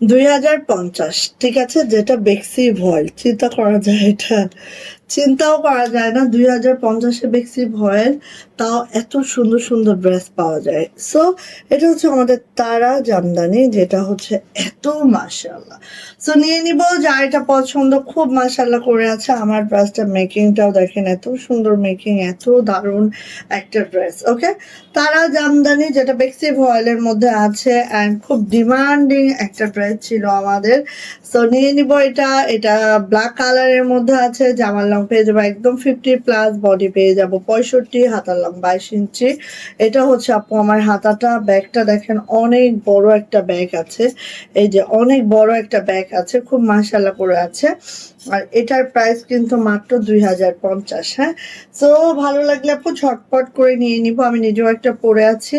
দুই হাজার পঞ্চাশ ঠিক আছে? যেটা বেক্সি ভয় চিন্তা করা যায় এটা। চিন্তাও করা যায় না। দুই হাজার পঞ্চাশে বেক্সি ভয়েল তাও এত সুন্দর সুন্দর ড্রেস পাওয়া যায়। সো এটা হচ্ছে আমাদের তারা জামদানি, যেটা হচ্ছে এত মাশাল্লাহ সো নিয়ে নিব যা এটা পছন্দ। খুব মাশাল্লাহ করে আছে। আমার ড্রেসটা মেকিংটাও দেখেন, এত সুন্দর মেকিং এত দারুণ একটা ড্রেস ওকে তারা জামদানি যেটা বেক্সি ভয়েলের মধ্যে আছে অ্যান্ড খুব ডিমান্ডিং একটা ড্রেস ছিল আমাদের। সো নিয়ে নিব এটা। এটা ব্ল্যাক কালারের মধ্যে আছে, জামার লং পেয়ে যাব একদম ফিফটি প্লাস বডি পেয়ে যাব। পঁয়ষট্টি হাতার বাইশ ইঞ্চি। এটা হচ্ছে আপু আমার হাতাটা। ব্যাগটা দেখেন, অনেক বড় একটা ব্যাগ আছে। এই যে অনেক বড় একটা ব্যাগ আছে, খুব মাসাল্লা করে আছে। আর এটার প্রাইস কিন্তু মাত্র দুই হাজার পঞ্চাশ হ্যাঁ? সো ভালো লাগলে আপু ঝটপট করে নিয়ে নিব। আমি নিজেও একটা পরে আছি।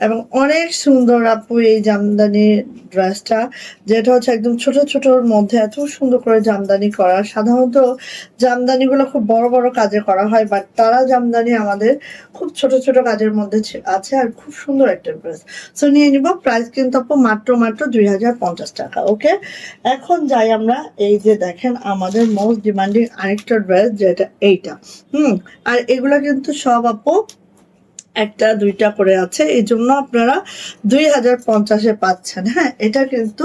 এবং অনেক সুন্দর আপু এই জামদানি ড্রেসটা যেটা হচ্ছে একদম ছোট ছোটর মধ্যে এত সুন্দর করে জামদানি করা। সাধারণত জামদানিগুলো খুব বড় বড় কাজে করা হয় বাট তারা জামদানি আমাদের খুব ছোট ছোট কাজের মধ্যে আছে আর খুব সুন্দর একটা ড্রেস সো নিয়ে নিব প্রাইস কিন্তু আপু মাত্র মাত্র দুই হাজার পঞ্চাশ টাকা ওকে এখন যাই আমরা, এই যে দেখেন আমাদের মোস্ট ডিমান্ডিং আরেকটা ড্রেস যেটা এইটা, হুম? আর এগুলো কিন্তু সব আপু একটা, দুইটা করে আছে। এই জন্য আপনারা দুই হাজার পঞ্চাশে পাচ্ছেন। হ্যাঁ এটা কিন্তু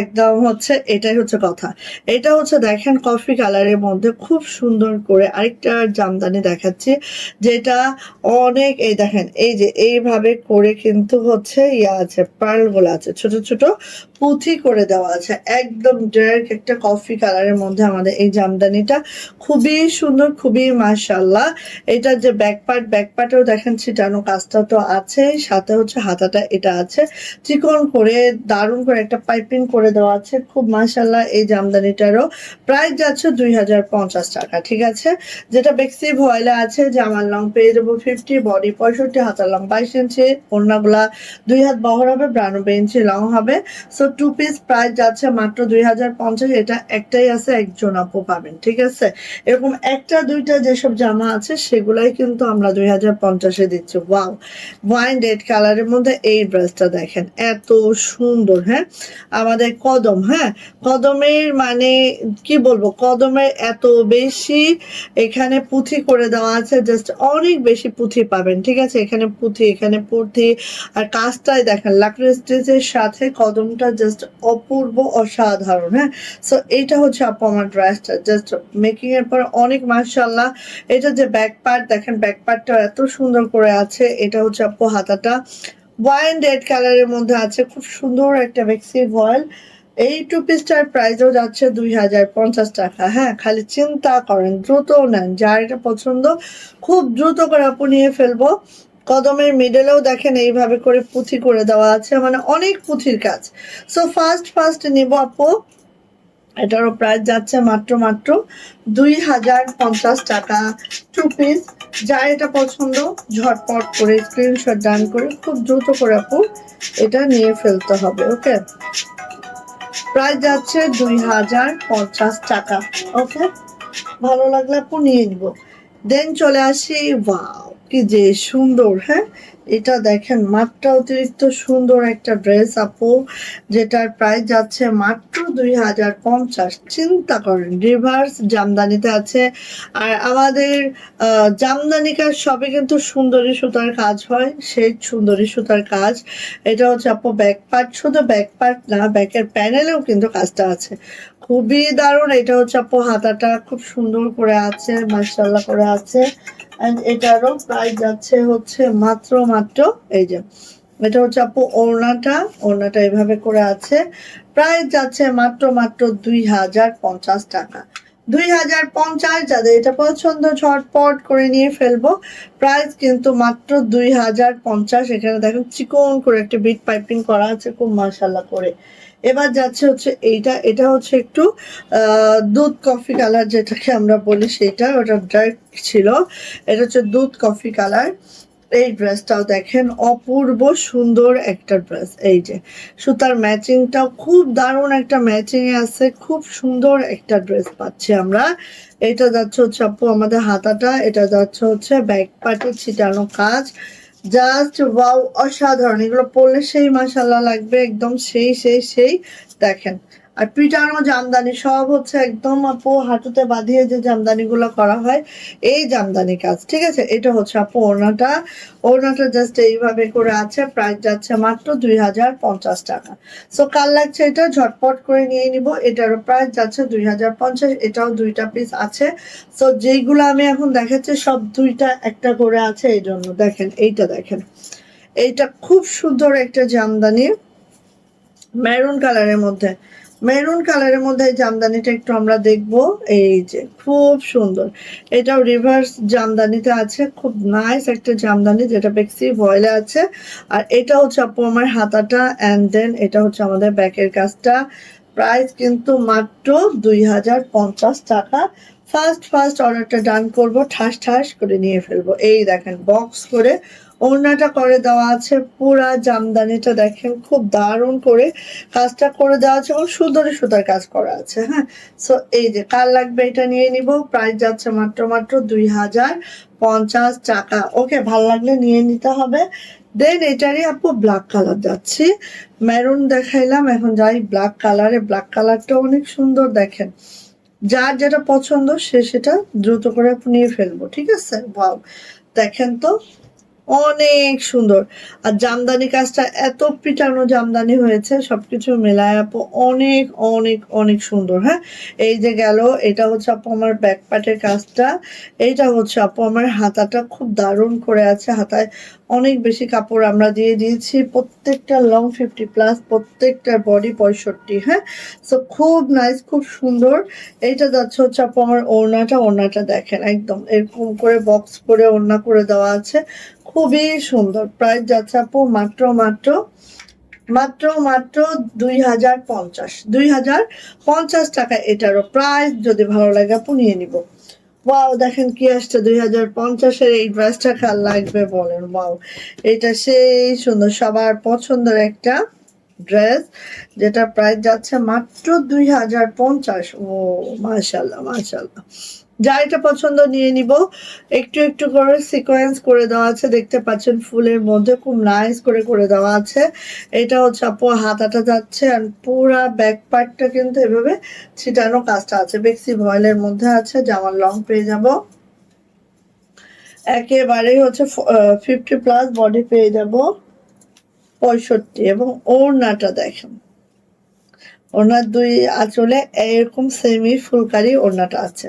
একদম হচ্ছে, এটাই হচ্ছে কথা। এটা হচ্ছে দেখেন কফি কালারের মধ্যে খুব সুন্দর করে আরেকটা জামদানি দেখাচ্ছি, যেটা অনেক, এই দেখেন, এই যে এইভাবে করে কিন্তু হচ্ছে ইয়া আছে, পার্লগুলো আছে, ছোট ছোট পুঁথি করে দেওয়া আছে। একদম ডার্ক একটা কফি কালারের মধ্যে আমাদের এই জামদানিটা। খুবই সুন্দর, খুবই মাশাল্লাহ এটা যে ব্যাক পার্ট ব্যাক পার্টেও দেখেন কাজটা তো আছে, সাথে হচ্ছে হাতাটা এটা আছে। চিকন করে, দারুণ করে একটা পাইপিং করে দেওয়া আছে। খুব মাশাল্লাহ এই জামদানিটারও। প্রাইস যাচ্ছে দুই হাজার পঞ্চাশ টাকা, ঠিক আছে? যেটা বেক্সি ভয়েলে আছে, জামার লং পেয়ে যাব ফিফটি বডি পঁয়ষট্টি, হাতার লং বাইশ ইঞ্চি, ওড়নাগুলা দুই হাত বহর হবে বিরানব্বই ইঞ্চি লং হবে। সো টু পিস প্রাইস যাচ্ছে মাত্র দুই হাজার পঞ্চাশ, এটা একটাই আছে, একজন আপু পাবেন, ঠিক আছে? এরকম একটা, দুইটা যেসব জামা আছে, সেগুলাই কিন্তু আমরা দুই হাজার পঞ্চাশে দিচ্ছি। ওয়াও ওয়াইন রেড কালারের মধ্যে এই ড্রেসটা দেখেন, এত সুন্দর হ্যাঁ? আমাদের কদম হ্যাঁ? কদমের মানে কি বলব? কদমের এত বেশি এখানে পুঁথি করে দেওয়া আছে জাস্ট অনেক বেশি পুঁথি পাবেন, ঠিক আছে? এখানে পুঁথি এখানে পুঁথি আর কাজটাই দেখেন, লাকড়ি স্টেজের সাথে কদমটা জাস্ট অপূর্ব অসাধারণ হ্যাঁ? সো এইটা হচ্ছে আপু আমার ড্রেসটা জাস্ট মেকিং এর পর অনেক মার্শাল্লাহ এটা যে ব্যাক পার্ট দেখেন ব্যাক পার্টটা এত সুন্দর করে আছে, এটা হচ্ছে আপু হাতাটা। ওয়াইন রেড কালারের মধ্যে আছে, খুব সুন্দর একটা বেক্সি ভয়েল এই টু পিসটার প্রাইসও যাচ্ছে দুই হাজার পঞ্চাশ টাকা। হ্যাঁ খালি চিন্তা করেন, দ্রুত নেন, যার এটা পছন্দ, খুব দ্রুত করে আপু নিয়ে ফেলব। কদমের মিডলেও দেখেন এইভাবে করে পুঁথি করে দেওয়া আছে মানে অনেক পুঁথির কাজ। সো ফার্স্ট ফার্স্ট নিব আপু। এটারও প্রাইস যাচ্ছে মাত্র মাত্র দুই হাজার পঞ্চাশ টাকা টু পিস যার এটা পছন্দ, ঝটপট করে স্ক্রিনশট ডান করে খুব দ্রুত করে আপু এটা নিয়ে ফেলতে হবে ওকে প্রাইস যাচ্ছে দুই হাজার পঞ্চাশ টাকা ওকে ভালো লাগলে আপু নিয়ে নিব। দেন চলে আসি ওয়াও কি যে সুন্দর হ্যাঁ? এটা দেখেন মাত্রা অতিরিক্ত সুন্দর একটা ড্রেস আপু যেটার প্রাইস যাচ্ছে মাত্র দুই হাজার পঞ্চাশ। চিন্তা করেন রিভার্স জামদানিতে আছে। আর আমাদের আহ, জামদানিকার সবে কিন্তু সুন্দরী সুতার কাজ হয় সেই সুন্দরী সুতার কাজ। এটা হচ্ছে আপু ব্যাক পার্ট শুধু ব্যাক পার্ট না ব্যাকের প্যানেলেও কিন্তু কাজটা আছে। খুবই দারুণ এটা হচ্ছে আপু হাতাটা খুব সুন্দর করে আছে মার্শাল্লাহ করে আছে। এন্ড এটারও প্রাইস যাচ্ছে হচ্ছে মাত্র মাত্র, এই যে, এটা হচ্ছে আপু ওড়নাটা ওড়নাটা এভাবে করে আছে। প্রায় যাচ্ছে মাত্র মাত্র দুই হাজার পঞ্চাশ টাকা। দুই হাজার পঞ্চাশ যাদের এটা পছন্দ, ঝটপট করে নিয়ে ফেলব। প্রাইস কিন্তু মাত্র দুই হাজার পঞ্চাশ। এখানে দেখেন চিকন করে একটা বিট পাইপিং করা আছে, খুব মাসাল্লাহ করে। এবার যাচ্ছে হচ্ছে এইটা, এটা হচ্ছে একটু দুধ কফি কালার যেটাকে আমরা বলি, সেটা ওটা ডার্ক ছিল। এটা হচ্ছে দুধ কফি কালার। এই ড্রেসটাও দেখেন, অপূর্ব সুন্দর একটা ড্রেস। এই যে, সুতার ম্যাচিংটাও খুব দারুণ একটা ম্যাচিং আছে, খুব সুন্দর একটা ড্রেস পাচ্ছি আমরা। এটা যাচ্ছে হচ্ছে আপু আমাদের হাতাটা, এটা যাচ্ছে হচ্ছে ব্যাক পার্টে ছিটানো কাজ। জাস্ট ওয়াও, অসাধারণ। এগুলো পরলে সেই মাসাল্লাহ লাগবে, একদম সেই সেই সেই। দেখেন আর পিটানো জামদানি সব হচ্ছে একদম আপু হাঁটুতে বাঁধিয়ে যে জামদানি গুলো করা হয়, এই জামদানি কাজ। ঠিক আছে? এটা হচ্ছে আপু ওড়নাটা। ওড়নাটা জাস্ট এইভাবে করে আছে প্রাইস যাচ্ছে মাত্র দুই হাজার পঞ্চাশ টাকা। সো কাল লাগছে এটা? ঝটপট করে নিয়ে নিব। এটারও প্রাইস যাচ্ছে দুই হাজার পঞ্চাশ, এটাও দুইটা পিস আছে। সো যেইগুলো আমি এখন দেখাচ্ছি, সব দুইটা একটা করে আছে এই জন্য। দেখেন, এইটা দেখেন। এইটা খুব সুন্দর একটা জামদানি। মেরুন কালারের মধ্যে। মেরুন কালারের মধ্যে জামদানিটা একটু আমরা দেখব। এই যে খুব সুন্দর। এটাও রিভার্স জামদানিতে আছে। খুব নাইস একটা জামদানি যেটা বেক্সি ভয়লে আছে। আর এটা হচ্ছে আপু আমার হাতাটা অ্যান্ড দেন এটা হচ্ছে আমাদের ব্যাকের কাজটা। প্রাইস কিন্তু মাত্র দুই হাজার পঞ্চাশ টাকা। ফার্স্ট ফার্স্ট অর্ডারটা ডান করব, ঠাস ঠাস করে নিয়ে ফেলব। এই দেখেন বক্স করে ওড়নাটা করে দেওয়া আছে, পুরা জামদানিটা দেখেন, খুব দারুণ করে কাজটা করে দেওয়া আছে এবং সুন্দরী সুতার কাজ করা আছে হ্যাঁ? সো এই যে, কার লাগবে এটা নিয়ে নিব? প্রাইস যাচ্ছে মাত্র মাত্র দুই হাজার পঞ্চাশ টাকা। ওকে ভালো লাগলে নিয়ে নিতে হবে। দেন এটারই আপু ব্ল্যাক কালার যাচ্ছি। মেরুন দেখাইলাম, এখন যাই ব্ল্যাক কালারে ব্ল্যাক কালারটা অনেক সুন্দর দেখেন। যার যেটা পছন্দ, সে সেটা দ্রুত করে আপু নিয়ে ফেলব, ঠিক আছে? বাউ দেখেন তো। অনেক সুন্দর। আর জামদানি কাজটা এত পিটানো জামদানি হয়েছে, সবকিছু মেলায় আপু অনেক অনেক অনেক সুন্দর হ্যাঁ? এই যে গেল, এটা হচ্ছে আপু আমার ব্যাক কাজটা। এইটা হচ্ছে আপু আমার হাতাটা খুব দারুণ করে আছে। হাতায় অনেক বেশি কাপড় আমরা দিয়ে দিয়েছি। প্রত্যেকটা লং ফিফটি প্লাস প্রত্যেকটার বডি পঁয়ষট্টি হ্যাঁ? সো খুব নাইস খুব সুন্দর। এইটা যাচ্ছে হচ্ছে আপু আমার ওড়নাটা। ওড়নাটা দেখেন, একদম এরকম করে বক্স করে ওড়না করে দেওয়া আছে। খুবই সুন্দর। প্রাইস যাচ্ছে আপু মাত্র মাত্র মাত্র মাত্র দুই হাজার পঞ্চাশ। দুই হাজার পঞ্চাশ টাকা এটারও প্রাইস যদি ভালো লাগে আপু নিয়ে নিব। ওয়াও দেখেন কি আসছে, দুই হাজার পঞ্চাশের এই ড্রেসটা কার লাগবে বলেন ওয়াও এটা সেই সুন্দর, সবার পছন্দের একটা ড্রেস যেটা প্রাইস যাচ্ছে মাত্র দুই হাজার পঞ্চাশ। ও মাশাল্লাহ মাশাল্লাহ যা এটা পছন্দ নিয়ে নিব। একটু একটু করে সিকোয়েন্স করে দেওয়া আছে, দেখতে পাচ্ছেন ফুলের মধ্যে খুব নাইস করে করে দেওয়া আছে। এটা হচ্ছে আপু হাতাটা যাচ্ছে আর পুরা ব্যাক পার্টটা কিন্তু এভাবে ছিটানো কাজটা আছে। বেক্সি ভয়েলের মধ্যে আছে জামার লং পেয়ে যাব। একেবারেই হচ্ছে ফিফটি প্লাস বডি পেয়ে যাব। পঁয়ষট্টি এবং ওড়নাটা দেখেন। ওনার দুই আঁচলে এরকম সেমি ফুলকারি ওড়নাটা আছে।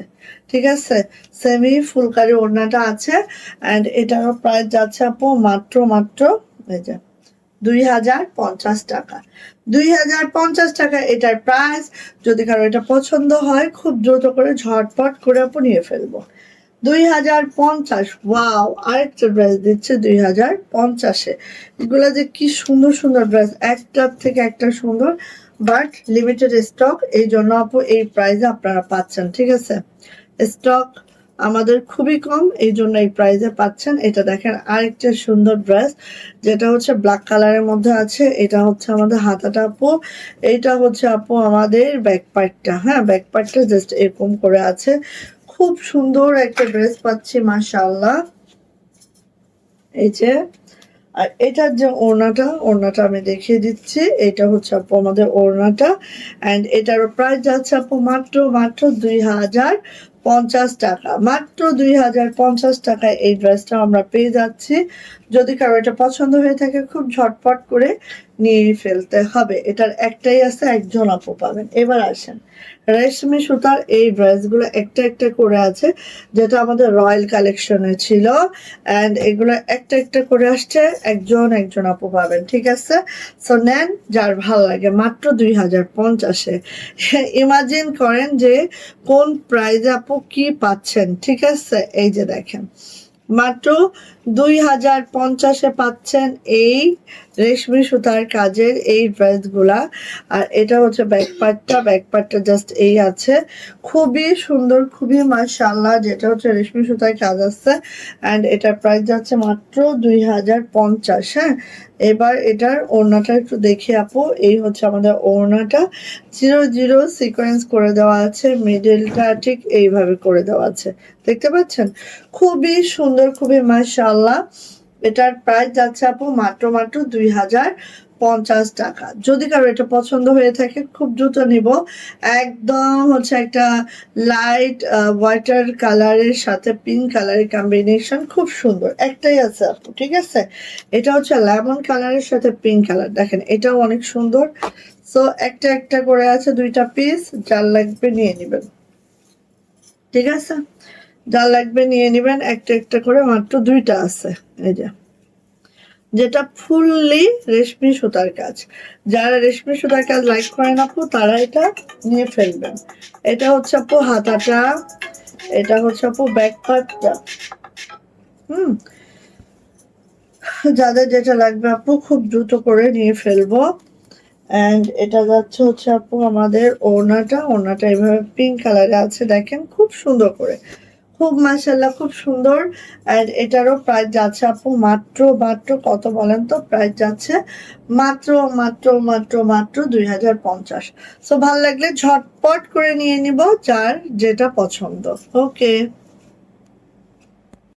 ঠিক আছে? সেমি ফুলকারি ওড়নাটা আছে অ্যান্ড এটারও প্রাইস যাচ্ছে আপু মাত্র মাত্র এই যে দুই হাজার পঞ্চাশ টাকা। দুই হাজার পঞ্চাশ টাকা এটার প্রাইস যদি কারও এটা পছন্দ হয় খুব দ্রুত করে ঝটপট করে আপু নিয়ে ফেলব। দুই হাজার পঞ্চাশ ওয়াও আরেকটা ড্রেস দিচ্ছে দুই হাজার পঞ্চাশে। এগুলো যে কি সুন্দর সুন্দর ড্রেস একটার থেকে একটা সুন্দর বাট লিমিটেড স্টক, এই জন্য আপু এই প্রাইসে আপনারা পাচ্ছেন, ঠিক আছে? স্টক আমাদের খুবই কম, এই জন্য এই প্রাইজে পাচ্ছেন। এটা দেখেন আরেকটা সুন্দর ড্রেস যেটা হচ্ছে ব্ল্যাক কালারের মধ্যে আছে, এটা হচ্ছে আমাদের হাতাটা আপু। এইটা হচ্ছে আপু আমাদের ব্যাক পার্টটা হ্যাঁ? ব্যাক পার্টটা জাস্ট এরকম করে আছে। খুব সুন্দর একটা ড্রেস পাচ্ছি, মাশাআল্লাহ। এই যে আর এটার যে ওড়নাটা ওড়নাটা আমি দেখিয়ে দিচ্ছি। এটা হচ্ছে আপু আমাদের ওড়নাটা। অ্যান্ড এটার প্রাইস যাচ্ছে আপু মাত্র মাত্র দুই হাজার পঞ্চাশ টাকা। মাত্র দুই হাজার পঞ্চাশ টাকায় এই ড্রেসটা আমরা পেয়ে যাচ্ছি। যদি কারও এটা পছন্দ হয়ে থাকে, খুব ঝটপট করে নিয়ে ফেলতে হবে। এটার একটাই আছে, একজন আপু পাবেন। এবার আসেন। রেশমি সুতার এই ড্রেসগুলো একটা একটা করে আছে, যেটা আমাদের রয়্যাল কালেকশনে ছিল। অ্যান্ড এগুলো একটা একটা করে আসছে, একজন একজন আপু পাবেন, ঠিক আছে? সো নেন, যার ভালো লাগে। মাত্র দুই হাজার পঞ্চাশে। ইমাজিন করেন যে কোন প্রাইজে আপু কি পাচ্ছেন, ঠিক আছে? এই যে দেখেন। মাত্র দুই হাজার পঞ্চাশে পাচ্ছেন এই রেশমি সুতার কাজের এই ড্রেসগুলা, আর এটা হচ্ছে ব্যাক পার্টটা ব্যাক পার্টটা জাস্ট এই আছে। খুবই সুন্দর, খুবই মাশাআল্লাহ, যেটা হচ্ছে রেশমি সুতার কাজ আছে। অ্যান্ড এটার প্রাইস যাচ্ছে মাত্র দুই হাজার পঞ্চাশ হ্যাঁ? এবার এটার ওড়নাটা একটু দেখে আপু, এই হচ্ছে আমাদের ওড়নাটা। জিরো জিরো সিকোয়েন্স করে দেওয়া আছে মিডলটা ঠিক এইভাবে করে দেওয়া আছে। দেখতে পাচ্ছেন? খুবই সুন্দর, খুবই মাশাআল্লাহ। এটার প্রাইস যাচ্ছে আপু মাত্র মাত্র দুই হাজার পঞ্চাশ টাকা। যদি কারও এটা পছন্দ হয়ে থাকে, খুব দ্রুত নিব। একদম হচ্ছে একটা লাইট ওয়াটার কালারের সাথে পিঙ্ক কালারের কম্বিনেশন খুব সুন্দর। একটাই আছে আপু, ঠিক আছে? এটা হচ্ছে লেমন কালারের সাথে পিঙ্ক কালার দেখেন, এটাও অনেক সুন্দর। সো একটা একটা করে আছে দুইটা পিস যার লাগবে নিয়ে নেবেন। ঠিক আছে? যার লাগবে নিয়ে নেবেন, একটা একটা করে, মাত্র দুইটা আছে, এই যে। যেটা ফুললি রেশমি সুতার কাজ। যারা রেশমি সুতার কাজ লাইক করেন আপু, তারা এটা নিয়ে ফেলবেন। এটা হচ্ছে আপু হাতাটা, এটা হচ্ছে আপু ব্যাক পার্টটা হুম? যাদের যেটা লাগবে আপু, খুব দ্রুত করে নিয়ে ফেলব। অ্যান্ড এটা যাচ্ছে হচ্ছে আপু আমাদের ওড়নাটা। ওড়নাটা এভাবে পিঙ্ক কালারে আছে, দেখেন, খুব সুন্দর করে। খুব মাসাল্লাহ খুব সুন্দর। অ্যান্ড এটারও প্রাইস যাচ্ছে আপু মাত্র মাত্র কত বলেন তো? প্রাইস যাচ্ছে মাত্র মাত্র মাত্র মাত্র দুই হাজার পঞ্চাশ। সো ভালো লাগলে ঝটপট করে নিয়ে নিব যার যেটা পছন্দ। ওকে